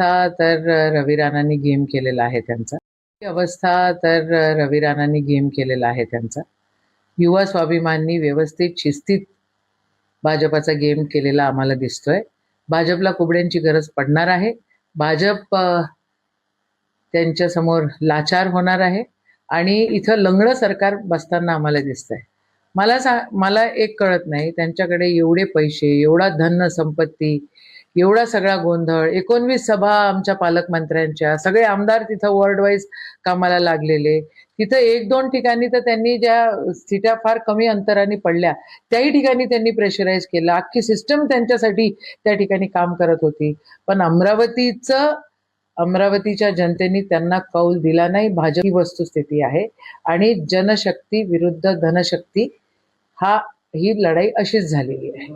अवस्था तर रवी राणांनी गेम केलेला आहे त्यांचा. अवस्था तर रवी राणांनी गेम केलेला आहे त्यांचा. युवा स्वाभिमाननी व्यवस्थित शिस्तीत भाजपाचा गेम केलेला आम्हाला दिसतोय. भाजपला कुबड्यांची गरज पडणार आहे. भाजप त्यांच्यासमोर लाचार होणार आहे. आणि इथं लंगडं सरकार बसताना आम्हाला दिसतंय. मला सा मला एक कळत नाही त्यांच्याकडे एवढे पैसे एवढा धन संपत्ती एवढा सगळा गोंधळ. एकोणवीस सभा आमच्या पालकमंत्र्यांच्या सगळे आमदार तिथं वर्ल्ड वाईज कामाला लागलेले. तिथं एक दोन ठिकाणी तर त्यांनी ज्या सीटा फार कमी अंतराने पडल्या त्याही ठिकाणी त्यांनी प्रेशराईज केलं. अख्खी सिस्टम त्यांच्यासाठी त्या ठिकाणी काम करत होती. पण अमरावतीचं अमरावतीच्या जनतेने त्यांना कौल दिला नाही. भाजप ही वस्तुस्थिती आहे. आणि जनशक्ती विरुद्ध धनशक्ती हा ही लढाई अशीच झालेली आहे.